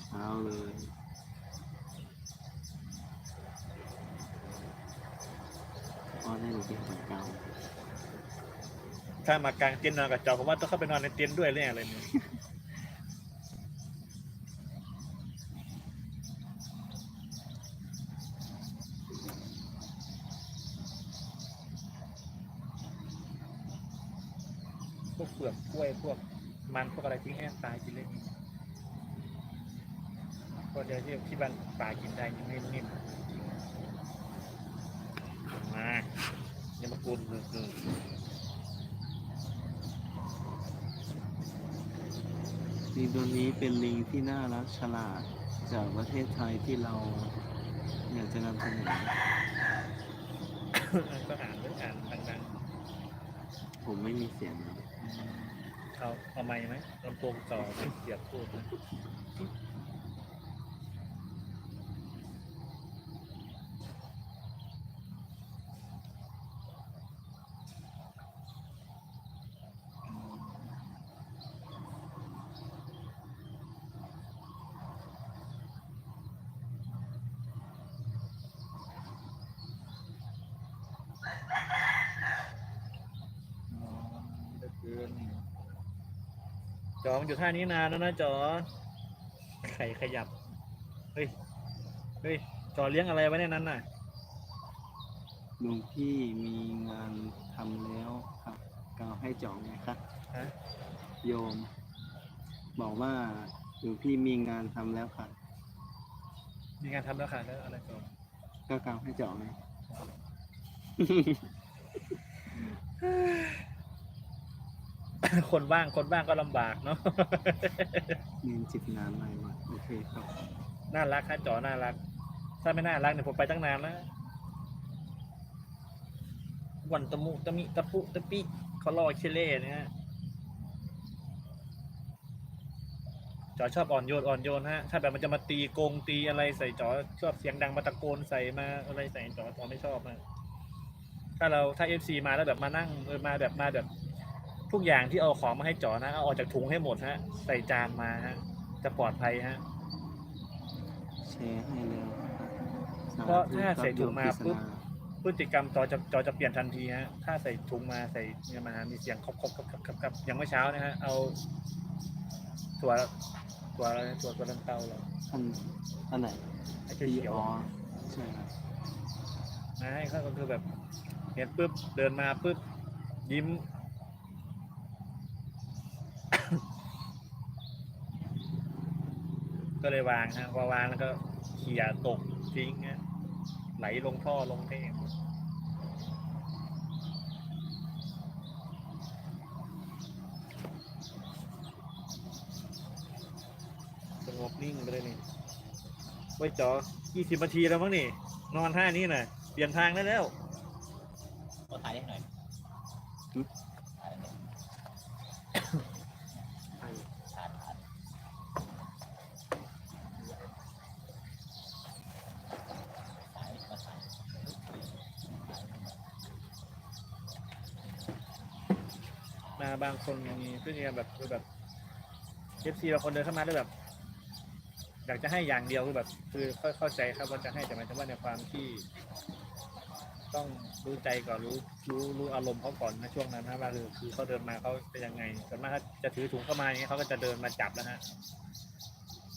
เช้าเลยพ่อได้หนูเป็นคนเก่าถ้ามากลางเต็นท์นอนกับจอผมว่าต้องเข้าไปนอนในเต็นท์ด้วยแน่เลยเนี่ยพวกเปลือกกล้วยพวกมันพวกอะไรทิ้งแห้งตายกินเล่น ก็เดี๋ยวที่ที่บ้านป่ากินได้ยังนิ่มๆมาอย่ามากุนเลยลิงตัวนี้เป็นลิงที่น่ารักฉลาดจากประเทศไทยที่เราอยากจะนำเสนอก็อ่านเรื่องอ่านดังผมไม่มีเสียงนะๆเอาเอาไม้ไหมลำโพงต่อเป็นเสียบพูดนะ จอมันอยู่ท่านี้นานแล้วนะจอไข่ขยับ เฮ้ย เฮ้ย จอเลี้ยงอะไรไว้ในนั้นน่ะลุงพี่มีงานทำแล้วครับกล่าวให้จ่องไงครับฮะ โยม บอกว่าลุงพี่มีงานทำแล้วครับมีงานทำแล้วค่ะแล้วอะไรจอก็กล่าวให้จ่องไง คนบ้างคนบ้างก็ลำบากเนาะเรียนจิบน้ำใหม่มาโอเคครับน่ารักค่ะจอน่ารัก ถ้าไม่น่ารักเนี่ยผมไปตั้งนานแล้ววันตะมุตะมิตะปุตะปิเขาล่อเคเล่เนี่ยฮะจอชอบอ่อนโยนอ่อนโยนฮะ ถ้าแบบมันจะมาตีโกงตีอะไรใส่จอชอบเสียงดังมาตะโกนใส่มาอะไรใส่จอจอไม่ชอบนะถ้าเราถ้าเอฟซีมาแล้วแบบมานั่งเออมาแบบมาแบบ ทุกอย่างที่เอาของมาให้จอนะเอาออกจากถุงให้หมดฮะ ใส่จานมาฮะ จะปลอดภัยฮะ แชร์ให้แล้วครับเพราะถ้าสธุใส่ถุงมาครับโยปุ๊บปริศนพฤติกรรมจอจะจอจะเปลี่ยนทันทีฮะ ถ้าใส่ถุงมาใส่เนี่ยมามีเสียงครบครบครบครบครบครบอย่างเมื่อเช้านะฮะ เอาตัวตัวอะไรตัวตัวลันเตาเหรออันอันไหนไอ้พีเขียวอ๋อใช่ครับๆนะให้เขาก็คือแบบเห็นปุ๊บเดินมาปุ๊บยิ้ม ก็เลยวางฮะพอวางแล้วก็เขี่ยตกทิ้งฮะไหลลงท่อลงเทงสงบนิ่งไปเลยนี่ไว้จอยี่สิบนาทีแล้วมั้งนี่ นอนท่านี้น่ะ เปลี่ยนทางได้แล้วก็ถ่ายให้หน่อย หึ ถ่ายหน่อยถ่ายถ่ายถ่ายก็ถ่าย มาบางคนมีพฤติกรรมแบบคือแบบเอฟซีบางคนเดินเข้ามาแล้วแบบ อยากจะให้อย่างเดียวคือแบบ คือเข้าใจครับว่าจะให้แต่หมายถึงว่าในความที่ ต้องรู้ใจก่อนรู้รู้รู้อารมณ์เขาก่อนนะช่วงนั้นนะว่าคือคือเขาเดินมาเขาเป็นยังไงส่วนมากจะถือถุงเข้ามาอย่างเงี้ยเขาก็จะเดินมาจับแล้วฮะ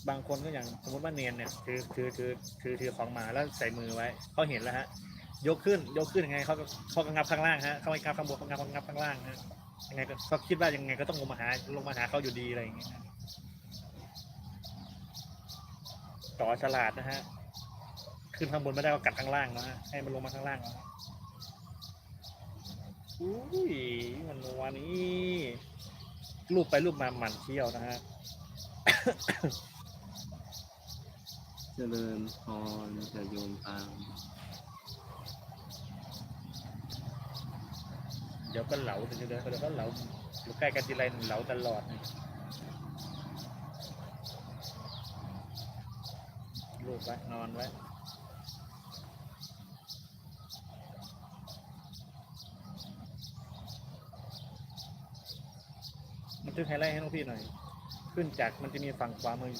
บางคนก็อย่างสมมติว่าเนียนเนี่ยถือถือถือถือถือของมาแล้วใส่มือไว้เขาเห็นแล้วฮะยกขึ้นยกขึ้นยังไงเขาก็เขาก็งับข้างล่างฮะเขาไม่งับข้างบนเขางับเขางับข้างล่างฮะ ยังไงก็เขาคิดว่ายังไงก็ต้องลงมาหาลงมาหาเขาอยู่ดีอะไรอย่างเงี้ยต่อฉลาดนะฮะ ขึ้นข้างบนไม่ได้ก็กัดข้างล่างนะฮะให้มันลงมาข้างล่างนะฮะอุ้ยมันวันนี้รูปไปรูปมาหมันเที่ยวนะฮะ เจริญพรจะโยมตาม ดี๋ยวก็เหลาเดี๋ยวเดี๋ยวเดี๋ยวก็เหลาอยู่ใกล้กันทีไรเหลาตลอดลูกไว้นอนไว้มันทึกไฮไลท์ให้น้องพี่หน่อย ขึ้นจากมันจะมีฝั่งขวามือ